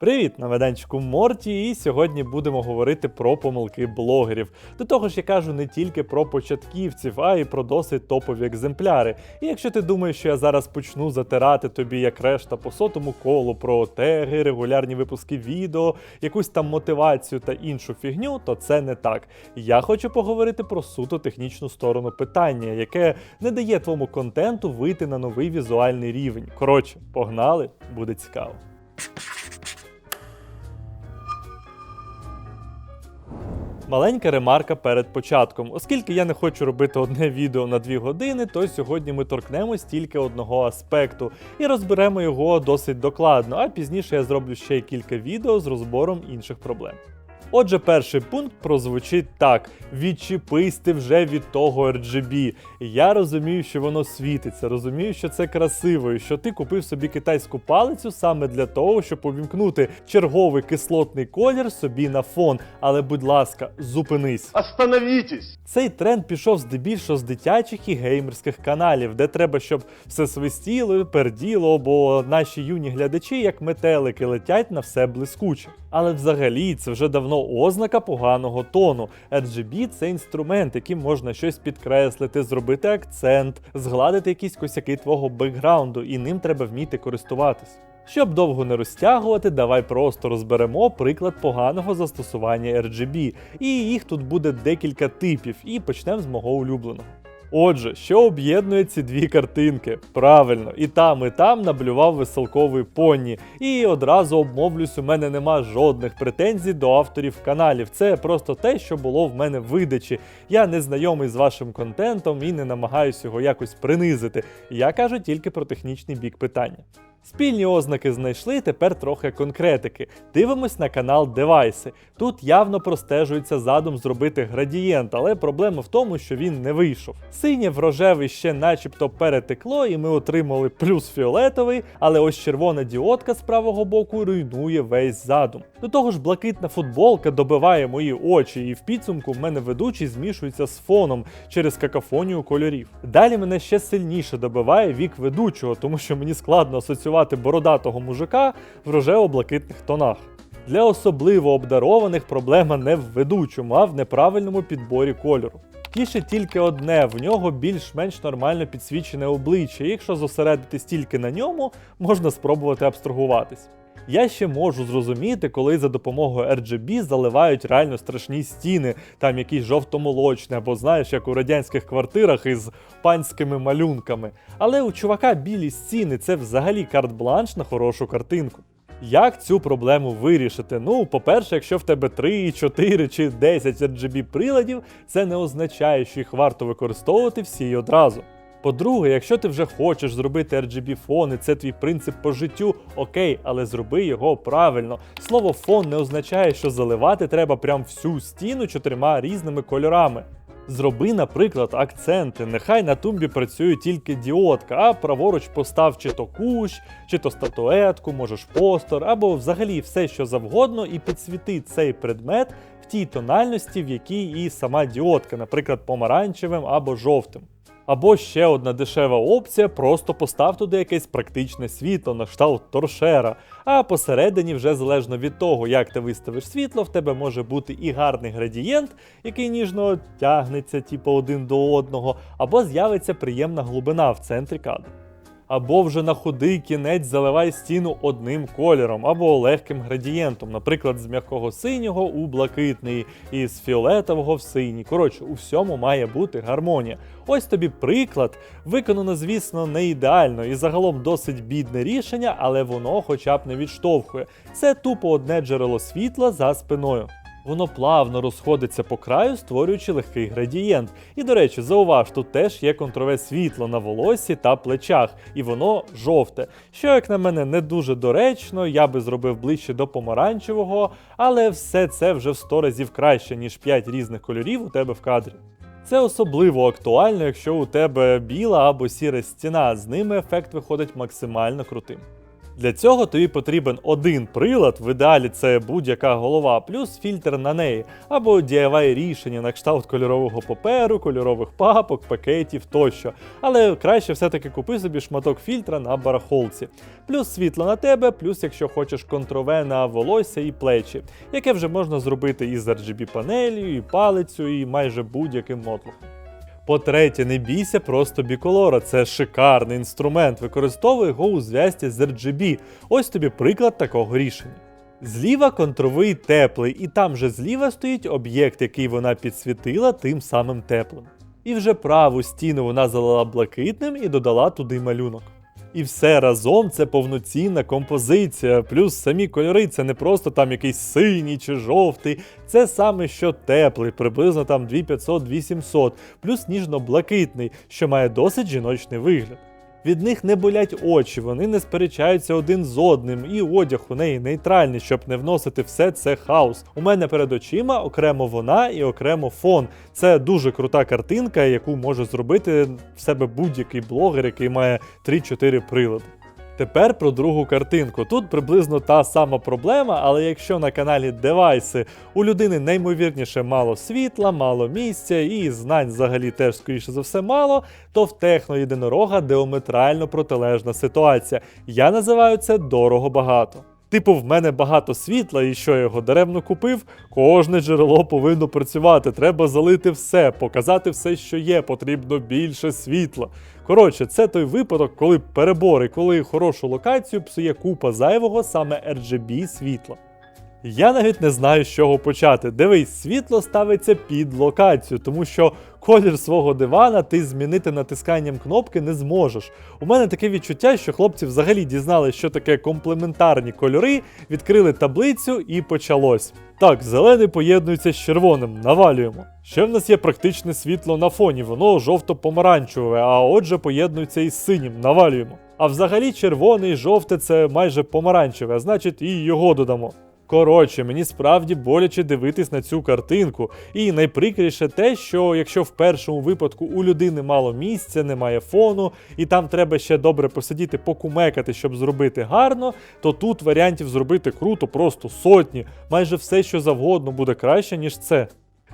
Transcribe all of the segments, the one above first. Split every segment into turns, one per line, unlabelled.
Привіт, на майданчику Морті, і сьогодні будемо говорити про помилки блогерів. До того ж, я кажу не тільки про початківців, а й про досить топові екземпляри. І якщо ти думаєш, що я зараз почну затирати тобі як решта по сотому колу про теги, регулярні випуски відео, якусь там мотивацію та іншу фігню, то це не так. Я хочу поговорити про суто технічну сторону питання, яке не дає твоєму контенту вийти на новий візуальний рівень. Коротше, погнали, буде цікаво. Маленька ремарка перед початком. Оскільки я не хочу робити одне відео на 2 години, то сьогодні ми торкнемось тільки одного аспекту і розберемо його досить докладно, а пізніше я зроблю ще кілька відео з розбором інших проблем. Отже, перший пункт прозвучить так: відчепись ти вже від того RGB. Я розумію, що воно світиться, розумію, що це красиво, і що ти купив собі китайську палицю саме для того, щоб увімкнути черговий кислотний колір собі на фон. Але, будь ласка, зупинись.
Остановитесь!
Цей тренд пішов здебільшого з дитячих і геймерських каналів, де треба, щоб все свистіло, перділо, бо наші юні глядачі, як метелики, летять на все блискуче. Але взагалі це вже давно ознака поганого тону. RGB – це інструмент, яким можна щось підкреслити, зробити акцент, згладити якісь косяки твого бекграунду, і ним треба вміти користуватись. Щоб довго не розтягувати, давай просто розберемо приклад поганого застосування RGB. І їх тут буде декілька типів, і почнемо з мого улюбленого. Отже, що об'єднує ці дві картинки? Правильно, і там, і там наблював веселковий поні. І одразу обмовлюсь, у мене нема жодних претензій до авторів каналів. Це просто те, що було в мене в видачі. Я не знайомий з вашим контентом і не намагаюся його якось принизити. Я кажу тільки про технічний бік питання. Спільні ознаки знайшли, тепер трохи конкретики. Дивимось на канал Девайси. Тут явно простежується задум зробити градієнт, але проблема в тому, що він не вийшов. Синє в рожевий ще начебто перетекло, і ми отримали плюс фіолетовий, але ось червона діодка з правого боку руйнує весь задум. До того ж, блакитна футболка добиває мої очі, і в підсумку в мене ведучий змішується з фоном через какафонію кольорів. Далі мене ще сильніше добиває вік ведучого, тому що мені складно асоціювати бородатого мужика в рожево-блакитних тонах. Для особливо обдарованих проблема не в ведучому, а в неправильному підборі кольору. Тіше тільки одне, в нього більш-менш нормально підсвічене обличчя, і якщо зосередитись тільки на ньому, можна спробувати абстрагуватись. Я ще можу зрозуміти, коли за допомогою RGB заливають реально страшні стіни, там якісь жовто-молочні, або знаєш, як у радянських квартирах із панськими малюнками. Але у чувака білі стіни це взагалі карт-бланш на хорошу картинку. Як цю проблему вирішити? Ну, по-перше, якщо в тебе 3, 4 чи 10 RGB приладів, це не означає, що їх варто використовувати всі одразу. По-друге, якщо ти вже хочеш зробити RGB фон, і це твій принцип по життю, окей, але зроби його правильно. Слово фон не означає, що заливати треба прям всю стіну чотирма різними кольорами. Зроби, наприклад, акценти. Нехай на тумбі працює тільки діодка, а праворуч постав чи то кущ, чи то статуетку, можеш постер, або взагалі все, що завгодно, і підсвіти цей предмет в тій тональності, в якій і сама діодка, наприклад, помаранчевим або жовтим. Або ще одна дешева опція: просто постав туди якесь практичне світло на кшталт торшера. А посередині, вже залежно від того, як ти виставиш світло, в тебе може бути і гарний градієнт, який ніжно тягнеться, типу один до одного, або з'явиться приємна глибина в центрі кадру. Або вже на худий кінець заливай стіну одним кольором, або легким градієнтом, наприклад, з м'якого синього у блакитний, і з фіолетового в синій. Коротше, у всьому має бути гармонія. Ось тобі приклад. Виконано, звісно, не ідеально і загалом досить бідне рішення, але воно хоча б не відштовхує. Це тупо одне джерело світла за спиною. Воно плавно розходиться по краю, створюючи легкий градієнт. І до речі, зауваж, тут теж є контрове світло на волосі та плечах, і воно жовте. Що, як на мене, не дуже доречно, я би зробив ближче до помаранчевого, але все це вже в 100 разів краще, ніж 5 різних кольорів у тебе в кадрі. Це особливо актуально, якщо у тебе біла або сіра стіна, з ними ефект виходить максимально крутим. Для цього тобі потрібен один прилад, в ідеалі це будь-яка голова, плюс фільтр на неї, або DIY рішення на кшталт кольорового паперу, кольорових папок, пакетів тощо. Але краще все-таки купи собі шматок фільтра на барахолці. Плюс світло на тебе, плюс, якщо хочеш контрове на волосся і плечі, яке вже можна зробити із RGB панелью, і палицю, і майже будь-яким мотлухом. По-третє, не бійся просто біколора, це шикарний інструмент. Використовуй його у зв'язці з RGB. Ось тобі приклад такого рішення. Зліва контровий теплий, і там же зліва стоїть об'єкт, який вона підсвітила тим самим теплим. І вже праву стіну вона залила блакитним і додала туди малюнок. І все разом це повноцінна композиція, плюс самі кольори це не просто там якийсь синій чи жовтий, це саме що теплий, приблизно там 2500-2700, плюс ніжно-блакитний, що має досить жіночний вигляд. Від них не болять очі, вони не сперечаються один з одним, і одяг у неї нейтральний, щоб не вносити все це хаос. У мене перед очима окремо вона і окремо фон. Це дуже крута картинка, яку може зробити в себе будь-який блогер, який має 3-4 прилади. Тепер про другу картинку. Тут приблизно та сама проблема, але якщо на каналі девайси у людини неймовірніше мало світла, мало місця і знань взагалі теж, скоріше за все, мало, то в техно єдинорога діаметрально протилежна ситуація. Я називаю це дорого багато. Типу, в мене багато світла, і що я його даремно купив, кожне джерело повинно працювати. Треба залити все, показати все, що є, потрібно більше світла. Коротше, це той випадок, коли перебори, коли хорошу локацію псує купа зайвого саме RGB світла. Я навіть не знаю, з чого почати. Дивись, світло ставиться під локацію, тому що колір свого дивана ти змінити натисканням кнопки не зможеш. У мене таке відчуття, що хлопці взагалі дізналися, що таке комплементарні кольори, відкрили таблицю і почалось. Так, зелений поєднується з червоним, навалюємо. Ще в нас є практичне світло на фоні, воно жовто-помаранчеве, а отже поєднується із синім, навалюємо. А взагалі червоний жовте це майже помаранчеве, значить і його додамо. Коротше, мені справді боляче дивитись на цю картинку. І найприкріше те, що якщо в першому випадку у людини мало місця, немає фону, і там треба ще добре посидіти, покумекати, щоб зробити гарно, то тут варіантів зробити круто просто сотні. Майже все, що завгодно, буде краще, ніж це.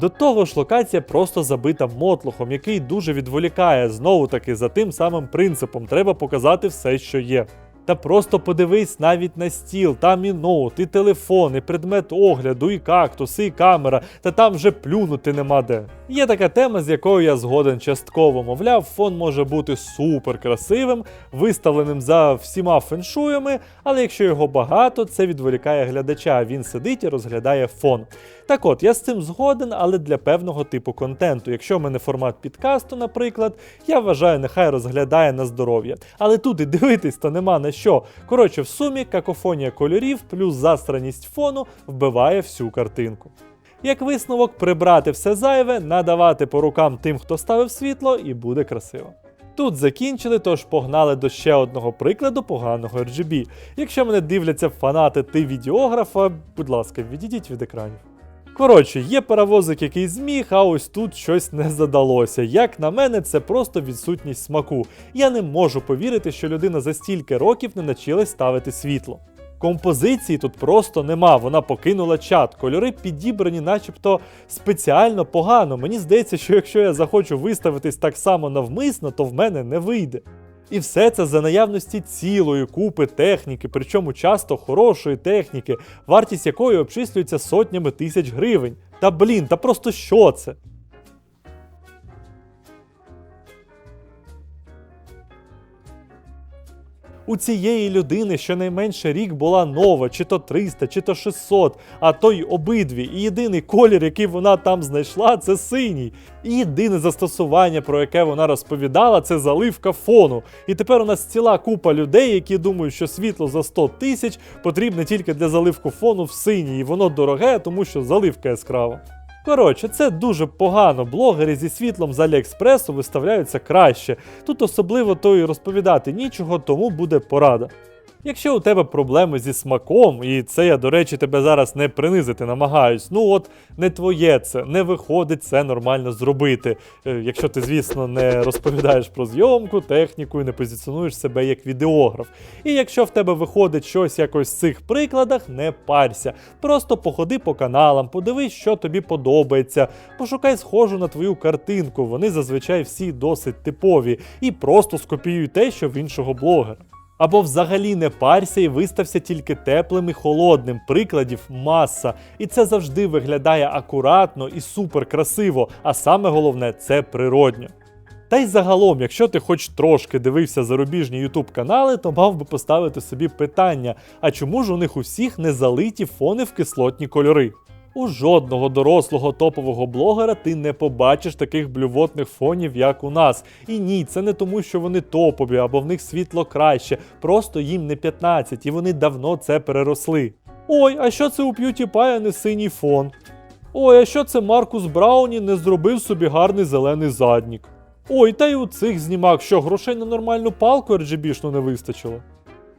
До того ж, локація просто забита мотлухом, який дуже відволікає знову таки за тим самим принципом. Треба показати все, що є. Та просто подивись навіть на стіл, там і ноут, і телефон, і предмет огляду, і кактус, і камера, та там вже плюнути нема де. Є така тема, з якою я згоден частково. Мовляв, фон може бути супер красивим, виставленим за всіма феншуями, але якщо його багато, це відволікає глядача, він сидить і розглядає фон. Так от, я з цим згоден, але для певного типу контенту. Якщо в мене формат підкасту, наприклад, я вважаю, нехай розглядає на здоров'я. Але тут і дивитись то нема на що. Коротше, в сумі какофонія кольорів плюс застраність фону вбиває всю картинку. Як висновок, прибрати все зайве, надавати по рукам тим, хто ставив світло, і буде красиво. Тут закінчили, тож погнали до ще одного прикладу поганого RGB. Якщо мене дивляться фанати ти відеографа, будь ласка, відійдіть від екранів. Коротше, є паровозик, який зміг, а ось тут щось не задалося. Як на мене, це просто відсутність смаку. Я не можу повірити, що людина за стільки років не навчилась ставити світло. Композиції тут просто нема, вона покинула чат. Кольори підібрані, начебто спеціально погано. Мені здається, що якщо я захочу виставитись так само навмисно, то в мене не вийде. І все це за наявності цілої купи техніки, причому часто хорошої техніки, вартість якої обчислюється сотнями тисяч гривень. Та блін, та просто що це? У цієї людини щонайменше рік була нова, чи то 300, чи то 600, а то й обидві. І єдиний колір, який вона там знайшла, це синій. І єдине застосування, про яке вона розповідала, це заливка фону. І тепер у нас ціла купа людей, які думають, що світло за 100 тисяч потрібне тільки для заливку фону в синій, і воно дороге, тому що заливка яскрава. Коротше, це дуже погано. Блогери зі світлом з Аліекспресу виставляються краще. Тут особливо то і розповідати нічого, тому буде порада. Якщо у тебе проблеми зі смаком, і це я, до речі, тебе зараз не принизити намагаюсь, ну от не твоє це, не виходить це нормально зробити. Е, Якщо ти, звісно, не розповідаєш про зйомку, техніку і не позиціонуєш себе як відеограф. І якщо в тебе виходить щось якось в цих прикладах, не парся. Просто походи по каналам, подивись, що тобі подобається, пошукай схожу на твою картинку. Вони зазвичай всі досить типові, і просто скопіюй те, що в іншого блогера. Або взагалі не парся і вистався тільки теплим і холодним. Прикладів маса. І це завжди виглядає акуратно і супер красиво, а саме головне це природньо. Та й загалом, якщо ти хоч трошки дивився зарубіжні ютуб канали, то мав би поставити собі питання: а чому ж у них усіх не залиті фони в кислотні кольори? У жодного дорослого топового блогера ти не побачиш таких блювотних фонів, як у нас. І ні, це не тому, що вони топові або в них світло краще, просто їм не 15 і вони давно це переросли. Ой, а що це у PewDiePie, не синій фон? Ой, а що це Маркус Брауні не зробив собі гарний зелений заднік? Ой, та й у цих знімак, що грошей на нормальну палку RGB-шну не вистачило.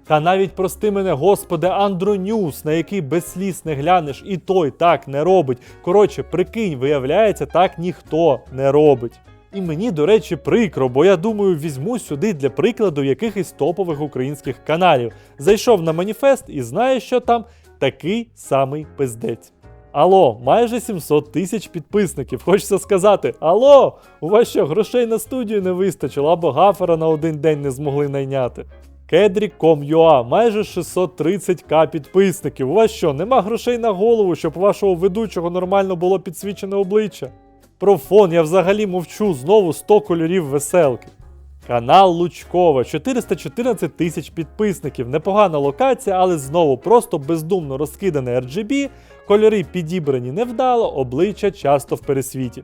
Та навіть прости мене, господи, Андронюс, на який без сліз не глянеш, і той так не робить. Коротше, прикинь, виявляється, так ніхто не робить. І мені, до речі, прикро, бо я думаю, візьму сюди для прикладу якихось топових українських каналів. Зайшов на маніфест і знає, що там такий самий пиздець. Алло, майже 700 тисяч підписників. Хочеться сказати: Алло, у вас що, грошей на студію не вистачило, або гафера на один день не змогли найняти. Kedrick.com.ua, майже 630к підписників. У вас що, нема грошей на голову, щоб у вашого ведучого нормально було підсвічене обличчя? Про фон я взагалі мовчу, знову 100 кольорів веселки. Канал Лучкова, 414 тисяч підписників. Непогана локація, але знову просто бездумно розкидане RGB, кольори підібрані невдало, обличчя часто в пересвіті.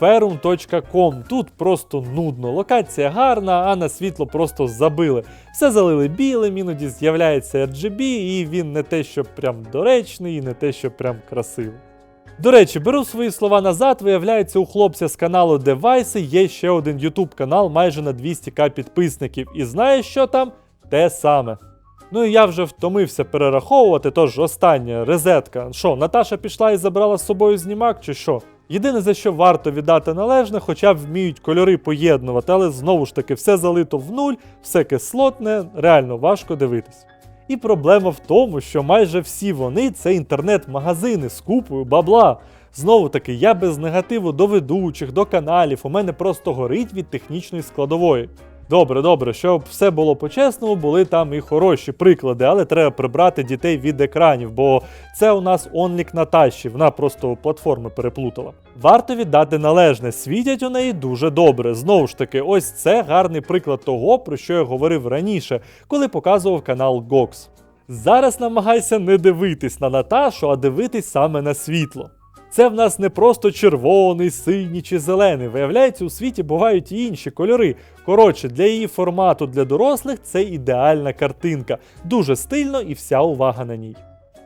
Ferrum.com тут просто нудно. Локація гарна, а на світло просто забили. Все залили білим, іноді з'являється RGB, і він не те, що прям доречний, і не те, що прям красивий. До речі, беру свої слова назад. Виявляється, у хлопця з каналу Девайси є ще один YouTube канал майже на 200к підписників. І знаєш, що там? Те саме. Ну і я вже втомився перераховувати, тож остання резетка. Що, Наташа пішла і забрала з собою знімак, чи що? Єдине за що варто віддати належне, хоча вміють кольори поєднувати, але знову ж таки все залито в нуль, все кислотне, реально важко дивитись. І проблема в тому, що майже всі вони це інтернет-магазини з купою бабла. Знову таки, я без негативу до ведучих, до каналів, у мене просто горить від технічної складової. Добре, добре, щоб все було по-чесному, були там і хороші приклади, але треба прибрати дітей від екранів, бо це у нас онлік Наташі, вона просто платформи переплутала. Варто віддати належне, світять у неї дуже добре. Знову ж таки, ось це гарний приклад того, про що я говорив раніше, коли показував канал Gox. Зараз намагайся не дивитись на Наташу, а дивитись саме на світло. Це в нас не просто червоний, синій чи зелений. Виявляється, у світі бувають і інші кольори. Коротше, для її формату для дорослих це ідеальна картинка. Дуже стильно і вся увага на ній.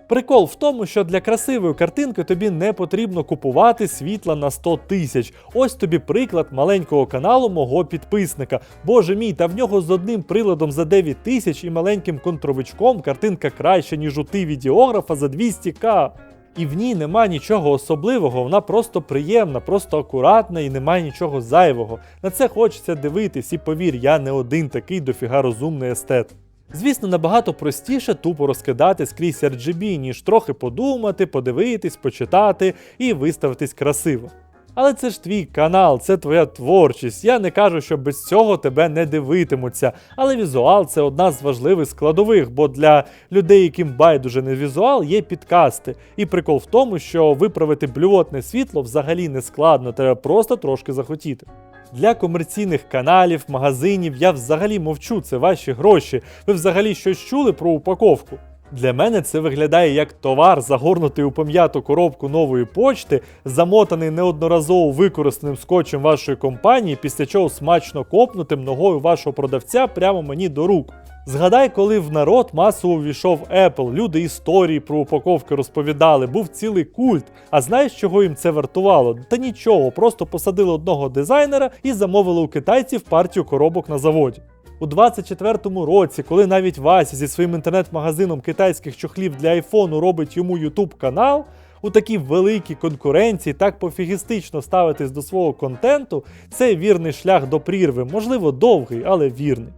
Прикол в тому, що для красивої картинки тобі не потрібно купувати світла на 100 тисяч. Ось тобі приклад маленького каналу мого підписника. Боже мій, та в нього з одним приладом за 9 тисяч і маленьким контровичком картинка краще, ніж у ти відеографа за 200к. І в ній нема нічого особливого, вона просто приємна, просто акуратна і немає нічого зайвого. На це хочеться дивитись, і повір, я не один такий дофіга розумний естет. Звісно, набагато простіше тупо розкидати скрізь RGB, ніж трохи подумати, подивитись, почитати і виставитись красиво. Але це ж твій канал, це твоя творчість. Я не кажу, що без цього тебе не дивитимуться. Але візуал це одна з важливих складових, бо для людей, яким байдуже не візуал, є підкасти. І прикол в тому, що виправити блювотне світло взагалі не складно, треба просто трошки захотіти. Для комерційних каналів, магазинів я взагалі мовчу, це ваші гроші. Ви взагалі щось чули про упаковку? Для мене це виглядає як товар, загорнутий у пом'яту коробку нової почти, замотаний неодноразово використаним скотчем вашої компанії, після чого смачно копнутим ногою вашого продавця прямо мені до рук. Згадай, коли в народ масово ввійшов Apple, люди історії про упаковки розповідали, був цілий культ. А знаєш, чого їм це вартувало? Та нічого, просто посадили одного дизайнера і замовили у китайців партію коробок на заводі. У 24-му році, коли навіть Вася зі своїм інтернет-магазином китайських чохлів для айфону робить йому YouTube канал, у такій великій конкуренції так пофігістично ставитись до свого контенту це вірний шлях до прірви, можливо, довгий, але вірний.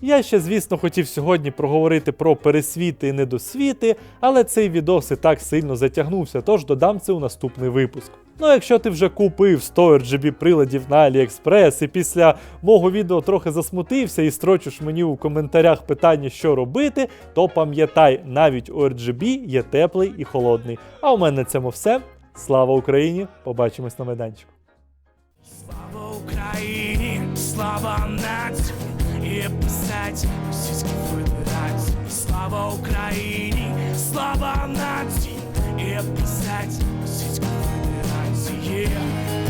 Я ще, звісно, хотів сьогодні проговорити про пересвіти і недосвіти, але цей відос і так сильно затягнувся, тож додам це у наступний випуск. Ну, якщо ти вже купив 100 RGB приладів на AliExpress і після мого відео трохи засмутився і строчиш мені у коментарях питання, що робити, то пам'ятай, навіть у RGB є теплий і холодний. А у мене на цьому все. Слава Україні! Побачимось на майданчику.
Слава Україні, слава нації і писать Російській Федерації. Слава Україні, слава нації і писать yeah.